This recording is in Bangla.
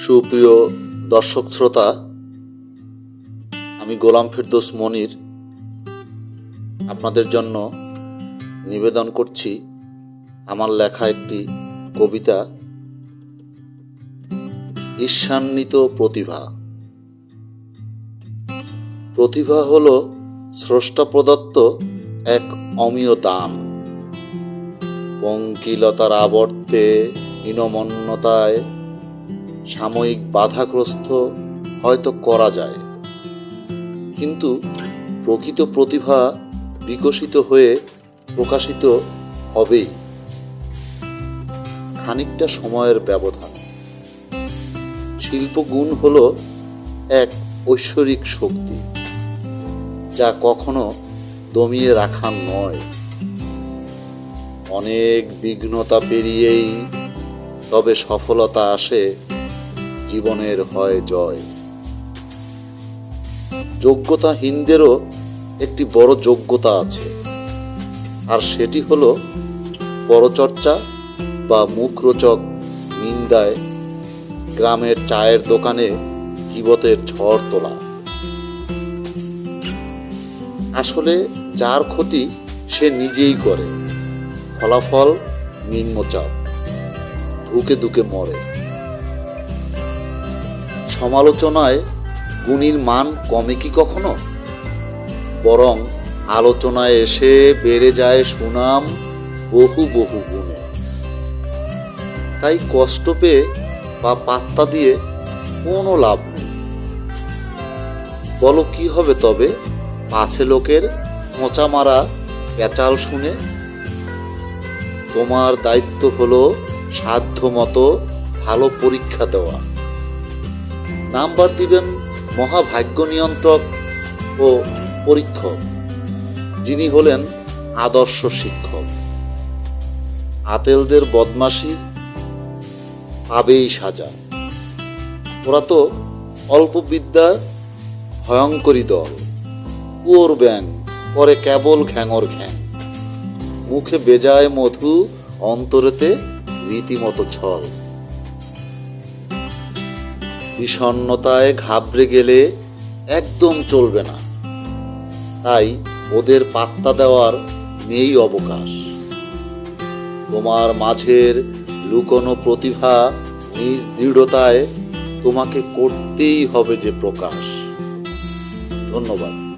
সুপ্রিয় দর্শক শ্রোতা, আমি গোলাম ফেরদৌস মনির। আপনাদের জন্য নিবেদন করছি, আমার লেখা একটি কবিতা, ঈর্ষান্বিত প্রতিভা। প্রতিভা হল স্রষ্টা প্রদত্ত এক অমীয় দান পঙ্কিলতার আবর্তে হীনমন্যতায় সাময়িক বাধাগ্রস্ত হয়তো করা যায়। কিন্তু প্রকৃত প্রতিভা বিকশিত হয়ে প্রকাশিত হবেই। খানিকটা সময়ের ব্যবধান। শিল্পগুণ হল এক ঐশ্বরিক শক্তি, যা কখনো দমিয়ে রাখা নয়। অনেক বিঘ্নতা পেরিয়েই তবে সফলতা আসে জীবনের হয় জয়। যোগ্যতাহীনদেরও একটি বড় যোগ্যতা আছে। আর সেটি হলো পরচর্চা বা মুখরোচক নিন্দায় গ্রামের চায়ের দোকানে কিবতের ঝড় তোলা। আসলে যার ক্ষতি সে নিজেই করে। ফলাফল নিম্নচাপ। ধুকে ধুকে মরে। সমালোচনায় গুণীর মান কমে কি কখনো? বরং আলোচনায় এসে বেড়ে যায় সুনাম বহু বহু গুণে। তাই কষ্ট পেয়ে বা পাত্তা দিয়ে কোনো লাভ নেই। বলো কি হবে তবে? পাছে লোকের খোঁচা মারা পেঁচাল শুনে, তোমার দায়িত্ব হলো সাধ্য মতো ভালো পরীক্ষা দেওয়া। নাম্বার দিবেন মহাভাগ্য নিয়ন্ত্রক ও পরীক্ষক, যিনি হলেন আদর্শ শিক্ষক। আতেলদের বদমাশির পাবেই সাজা। ওরা তো অল্প বিদ্যার ভয়ঙ্করী দল, কুয়োর ব্যাং পরে কেবল ঘ্যাঙর ঘ্যাং। মুখে বেজায় মধু, অন্তরেতে রীতিমতো ছল। বিষণ্ণতায় ঘাবড়ে গেলে একদম চলবে না। তাই ওদের পাত্তা দেওয়ার নেই অবকাশ। তোমার মাঝের লুকোনো প্রতিভা নিজ দৃঢ়তায় তোমাকে করতেই হবে যে প্রকাশ। ধন্যবাদ।